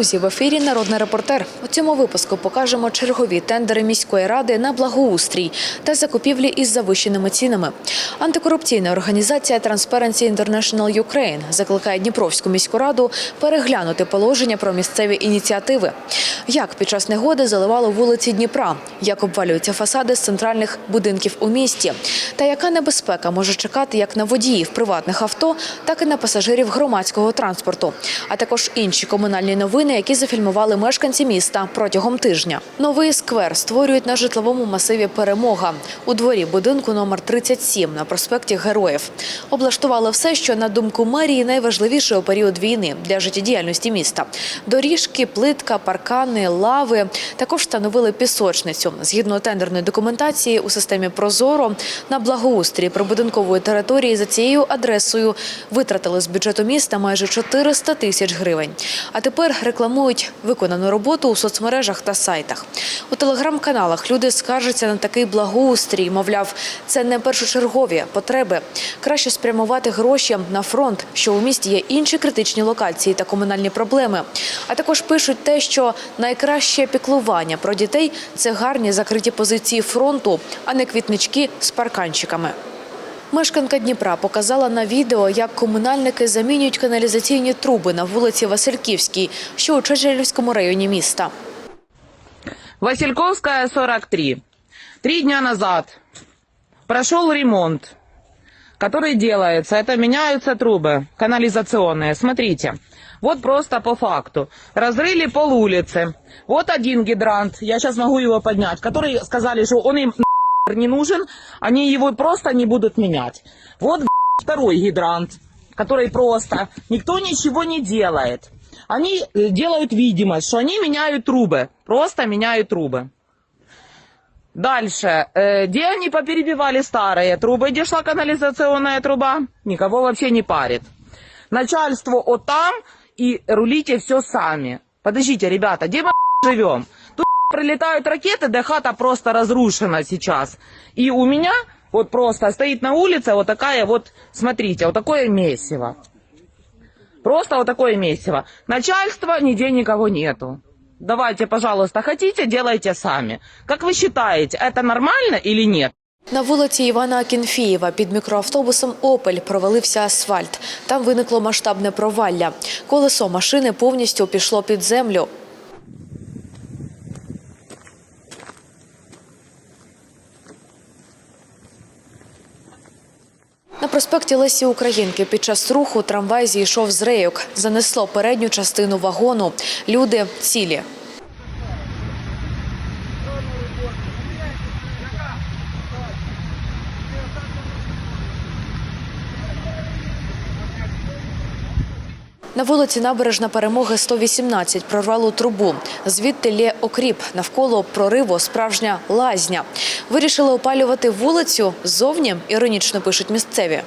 Друзі! В ефірі Народний репортер. У цьому випуску покажемо чергові тендери міської ради на благоустрій та закупівлі із завищеними цінами. Антикорупційна організація Transparency International Ukraine закликає Дніпровську міську раду переглянути положення про місцеві ініціативи. Як під час негоди заливали вулиці Дніпра, як обвалюються фасади з центральних будинків у місті, та яка небезпека може чекати як на водіїв приватних авто, так і на пасажирів громадського транспорту, а також інші комунальні новини, які зафільмували мешканці міста протягом тижня. Новий сквер створюють на житловому масиві Перемога у дворі будинку номер 37 на проспекті Героїв. Облаштували все, що на думку мерії найважливіше у період війни для життєдіяльності міста: доріжки, плитка, паркани, лави. Також встановили пісочницю. Згідно тендерної документації у системі Прозоро на благоустрій прибудинкової території за цією адресою витратили з бюджету міста майже 400 тисяч гривень. А тепер рекламують виконану роботу у соцмережах та сайтах. У телеграм-каналах люди скаржаться на такий благоустрій. Мовляв, це не першочергові потреби. Краще спрямувати гроші на фронт, що у місті є інші критичні локації та комунальні проблеми. А також пишуть те, що найкраще піклування про дітей це гарні закриті позиції фронту, а не квітнички з парканчиками. Мешканка Дніпра показала на відео, як комунальники замінюють каналізаційні труби на вулиці Васильківській, що у Чечелівському районі міста. Васильковская, 43. Три дня назад прошел ремонт, который делается. Это меняются трубы канализационные. Смотрите, вот просто по факту. Разрыли пол улицы. Вот один гидрант, я сейчас могу его поднять, который сказали, что он им Нахер не нужен, они его просто не будут менять. Вот второй гидрант, который просто никто ничего не делает. Они э, делают видимость, что они меняют трубы, просто меняют трубы. Дальше. Э, где они поперебивали старые трубы, где шла канализационная труба? Никого вообще не парит. Начальство вот там и рулите все сами. Подождите, ребята, где мы живем? Тут прилетают ракеты, да хата просто разрушена сейчас. И у меня вот просто стоит на улице вот такая вот, смотрите, вот такое месиво. Просто вот такое месиво. Начальства нигде никого нету. Давайте, пожалуйста, хотите, делайте сами. Как вы считаете, это нормально или нет? На вулиці Івана Акінфієва під мікроавтобусом «Опель» провалився асфальт. Там виникло масштабне провалля. Колесо машини повністю пішло під землю. На проспекті Лесі Українки під час руху трамвай зійшов з рейок. Занесло передню частину вагону. Люди цілі. На вулиці Набережна Перемоги 118 прорвало трубу. Звідти лє окріп. Навколо прориву справжня лазня. Вирішили опалювати вулицю ззовні, іронічно пишуть місцеві.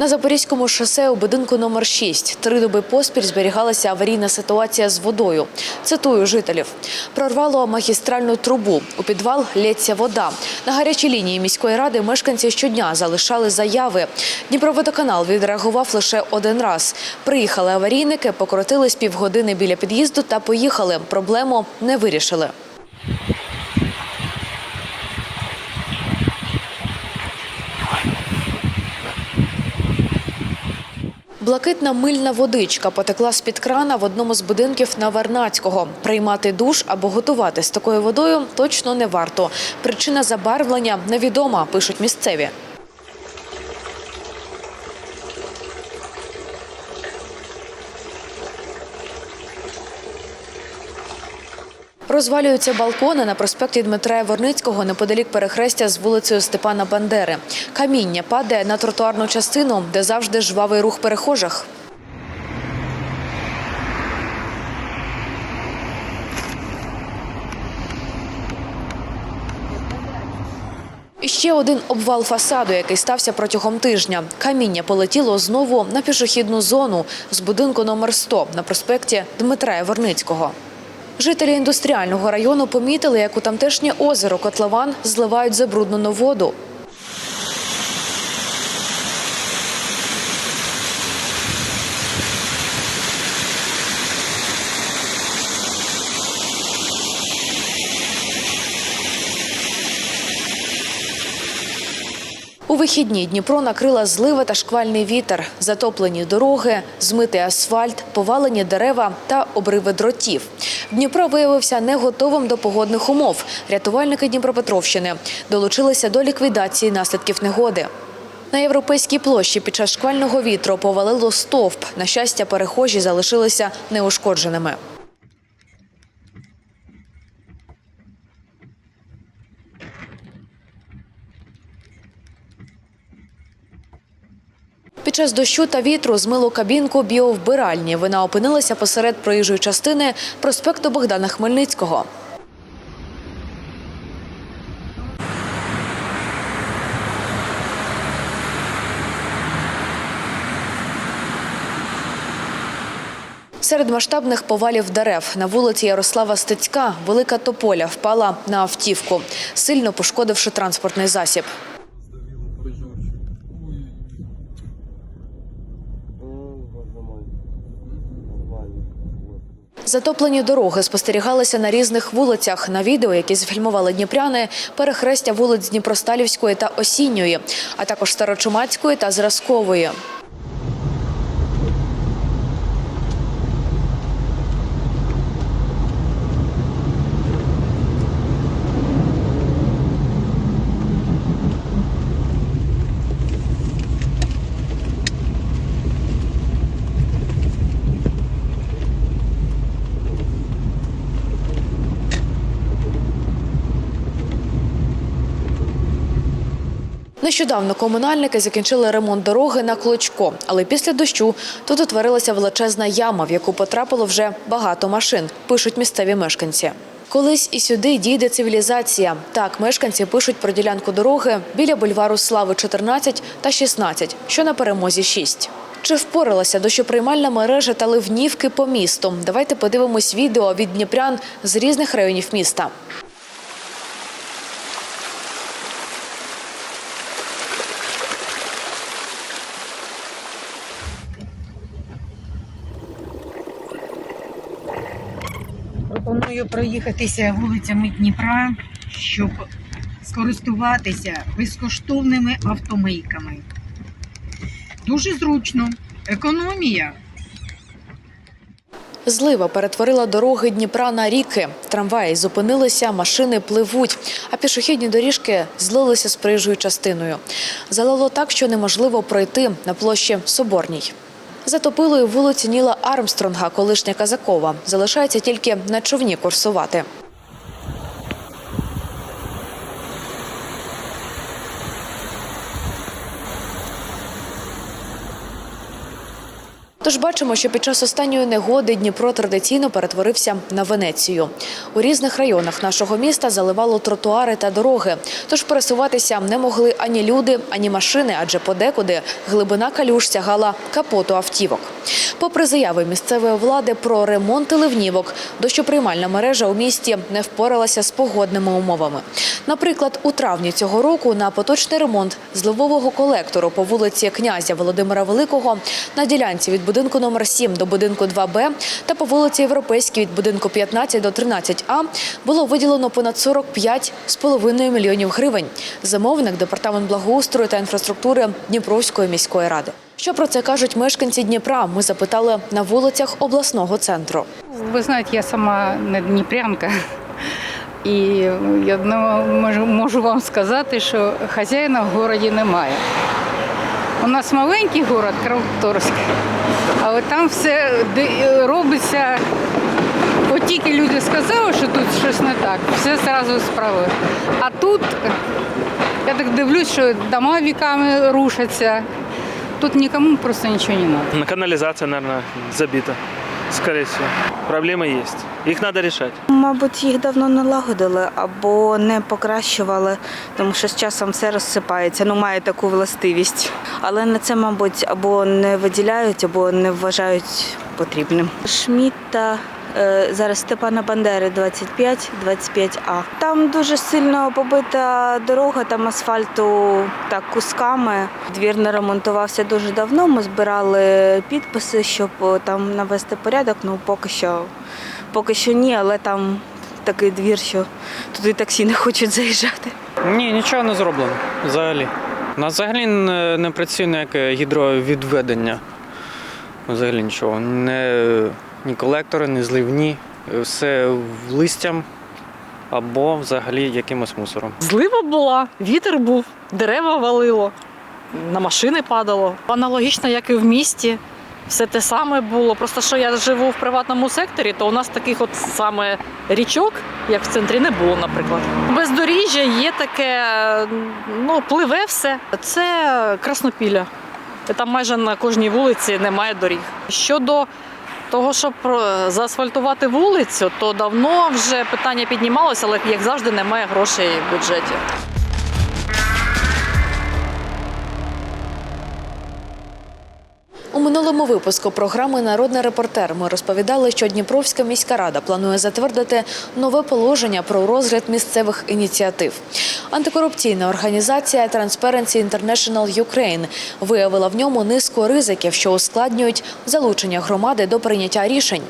На Запорізькому шосе у будинку номер 6 три доби поспіль зберігалася аварійна ситуація з водою. Цитую жителів: прорвало магістральну трубу. У підвал лється вода. На гарячій лінії міської ради мешканці щодня залишали заяви. Дніпроводоканал відреагував лише один раз. Приїхали аварійники, покрутились півгодини біля під'їзду та поїхали. Проблему не вирішили. Блакитна мильна водичка потекла з-під крана в одному з будинків на Вернацького. Приймати душ або готувати з такою водою точно не варто. Причина забарвлення невідома, пишуть місцеві. Розвалюються балкони на проспекті Дмитра Яворницького неподалік перехрестя з вулицею Степана Бандери. Каміння падає на тротуарну частину, де завжди жвавий рух перехожих. Ще один обвал фасаду, який стався протягом тижня. Каміння полетіло знову на пішохідну зону з будинку номер 100 на проспекті Дмитра Яворницького. Жителі індустріального району помітили, як у тамтешнє озеро Котлован зливають забруднену воду. У вихідні Дніпро накрила злива та шквальний вітер, затоплені дороги, змитий асфальт, повалені дерева та обриви дротів. Дніпро виявився не готовим до погодних умов. Рятувальники Дніпропетровщини долучилися до ліквідації наслідків негоди. На європейській площі під час шквального вітру повалило стовп. На щастя, перехожі залишилися неушкодженими. Час дощу та вітру змило кабінку біовбиральні. Вона опинилася посеред проїжджої частини проспекту Богдана Хмельницького. Серед масштабних повалів дерев на вулиці Ярослава Стецька велика тополя впала на автівку, сильно пошкодивши транспортний засіб. Затоплені дороги спостерігалися на різних вулицях. На відео, які зфільмували дніпряни, перехрестя вулиць Дніпросталівської та Осінньої, а також Старочумацької та Зразкової. Нещодавно комунальники закінчили ремонт дороги на Клочко, але після дощу тут утворилася величезна яма, в яку потрапило вже багато машин, пишуть місцеві мешканці. Колись і сюди дійде цивілізація. Так, мешканці пишуть про ділянку дороги біля бульвару Слави 14 та 16, що на перемозі 6. Чи впоралася дощоприймальна мережа та ливнівки по місту? Давайте подивимось відео від дніпрян з різних районів міста. Пропоную проїхатися вулицями Дніпра, щоб скористуватися безкоштовними автомийками. Дуже зручно. Економія. Злива перетворила дороги Дніпра на ріки. Трамваї зупинилися, машини пливуть, а пішохідні доріжки злилися з проїжджою частиною. Залило так, що неможливо пройти на площі Соборній. Затопило і вулиці Ніла Армстронга, колишня Казакова. Залишається тільки на човні курсувати. Тож бачимо, що під час останньої негоди Дніпро традиційно перетворився на Венецію. У різних районах нашого міста заливало тротуари та дороги. Тож пересуватися не могли ані люди, ані машини, адже подекуди глибина калюж сягала капоту автівок. Попри заяви місцевої влади про ремонт ливнівок, дощоприймальна мережа у місті не впоралася з погодними умовами. Наприклад, у травні цього року на поточний ремонт зливового колектору по вулиці князя Володимира Великого на ділянці від будинку номер 7 до будинку 2Б та по вулиці Європейській від будинку 15 до 13А було виділено понад 45,5 мільйонів гривень. Замовник департамент благоустрою та інфраструктури Дніпровської міської ради. Що про це кажуть мешканці Дніпра? Ми запитали на вулицях обласного центру. Ви знаєте, я сама не дніпрянка. І я ну, можу, вам сказати, що хазяїна в городі немає. У нас маленький город, Краматорськ, але там все робиться. От тільки люди сказали, що тут щось не так, все одразу справи. А тут я так дивлюсь, що дома віками рушаться. Тут нікому просто нічого не треба. На каналізація, мабуть, забита, скорее всего. Проблемы есть. Их надо решать. Мабуть, їх давно налагодили або не покращували, тому що з часом все розсипається, ну має таку властивість. Але на це, мабуть, або не виділяють, або не вважають потрібним. Шмітта е, зараз Степана Бандери 25, 25А. Там дуже сильно побита дорога, там асфальту так кусками. Двір не ремонтувався дуже давно. Ми збирали підписи, щоб е, там навести порядок. Ну поки що, поки що ні, але там такий двір, що туди таксі не хочуть заїжджати. Ні, нічого не зроблено взагалі. У нас взагалі не, не працює ніяке гідровідведення. Взагалі нічого. Не, ні колектори, ні зливні. Все листям або взагалі якимось мусором. Злива була, вітер був, дерева валило, на машини падало. Аналогічно, як і в місті. Все те саме було. Просто що я живу в приватному секторі, то у нас таких от саме річок, як в центрі, не було, наприклад. Бездоріжжя є таке, ну, пливе все. Це краснопілля. Там майже на кожній вулиці немає доріг. Щодо того, щоб заасфальтувати вулицю, то давно вже питання піднімалося, але як завжди немає грошей в бюджеті. У минулому випуску програми Народний репортер ми розповідали, що Дніпровська міська рада планує затвердити нове положення про розгляд місцевих ініціатив. Антикорупційна організація Transparency International Ukraine виявила в ньому низку ризиків, що ускладнюють залучення громади до прийняття рішень.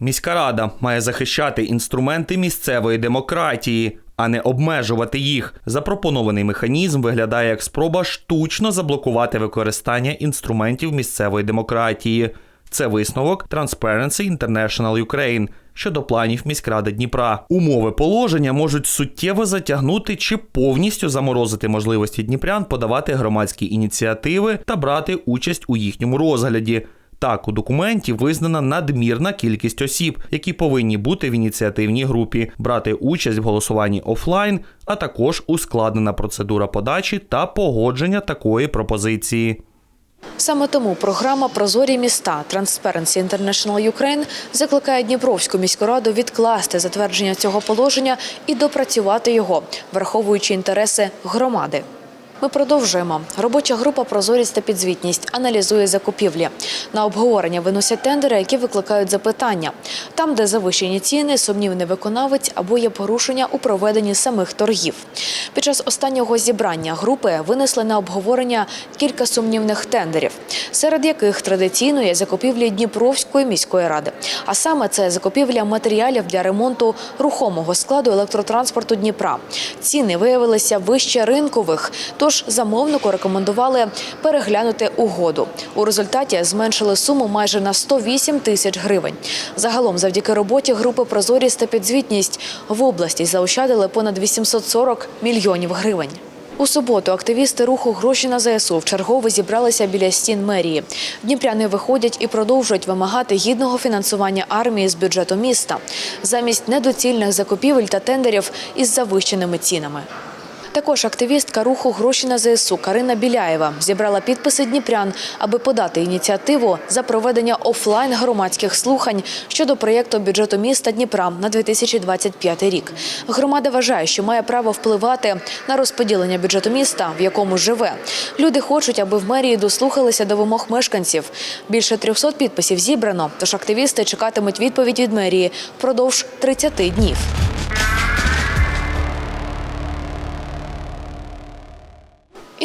Міська рада має захищати інструменти місцевої демократії, а не обмежувати їх. Запропонований механізм виглядає як спроба штучно заблокувати використання інструментів місцевої демократії. Це висновок Transparency International Ukraine щодо планів міськради Дніпра. Умови положення можуть суттєво затягнути чи повністю заморозити можливості дніпрян подавати громадські ініціативи та брати участь у їхньому розгляді. Так, у документі визнана надмірна кількість осіб, які повинні бути в ініціативній групі, брати участь в голосуванні офлайн, а також ускладнена процедура подачі та погодження такої пропозиції. Саме тому програма Прозорі міста Transparency International Ukraine закликає Дніпровську міську раду відкласти затвердження цього положення і допрацювати його, враховуючи інтереси громади. Ми продовжуємо. Робоча група Прозорість та підзвітність аналізує закупівлі. На обговорення виносять тендери, які викликають запитання. Там, де завищені ціни, сумнівний виконавець або є порушення у проведенні самих торгів. Під час останнього зібрання групи винесли на обговорення кілька сумнівних тендерів, серед яких традиційно є закупівлі Дніпровської міської ради. А саме це закупівля матеріалів для ремонту рухомого складу електротранспорту Дніпра. Ціни виявилися вище ринкових, тож замовнику рекомендували переглянути угоду. У результаті зменшили суму майже на 108 тисяч гривень. Загалом, завдяки роботі групи Прозорість та підзвітність в області заощадили понад 840 мільйонів гривень. У суботу активісти руху гроші на ЗСУ вчергове зібралися біля стін мерії. Дніпряни виходять і продовжують вимагати гідного фінансування армії з бюджету міста замість недоцільних закупівель та тендерів із завищеними цінами. Також активістка руху гроші на ЗСУ Карина Біляєва зібрала підписи дніпрян, аби подати ініціативу за проведення офлайн громадських слухань щодо проєкту бюджету міста Дніпра на 2025 рік. Громада вважає, що має право впливати на розподілення бюджету міста, в якому живе. Люди хочуть, аби в мерії дослухалися до вимог мешканців. Більше 300 підписів зібрано, тож активісти чекатимуть відповідь від мерії впродовж 30 днів.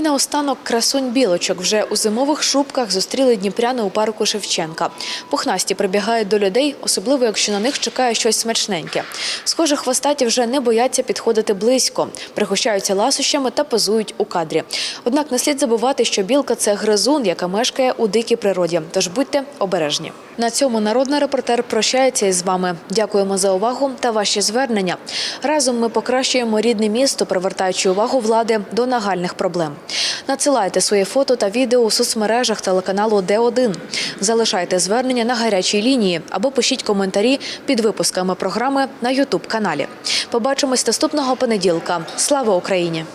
І наостанок красунь білочок вже у зимових шубках зустріли дніпряни у парку Шевченка. Пухнасті прибігають до людей, особливо якщо на них чекає щось смачненьке. Схоже, хвостаті вже не бояться підходити близько, пригощаються ласощами та позують у кадрі. Однак не слід забувати, що білка це гризун, яка мешкає у дикій природі. Тож будьте обережні. На цьому народний репортер прощається із вами. Дякуємо за увагу та ваші звернення. Разом ми покращуємо рідне місто, привертаючи увагу влади до нагальних проблем. Надсилайте свої фото та відео у соцмережах телеканалу Д1. Залишайте звернення на гарячій лінії або пишіть коментарі під випусками програми на Ютуб каналі. Побачимось наступного понеділка. Слава Україні!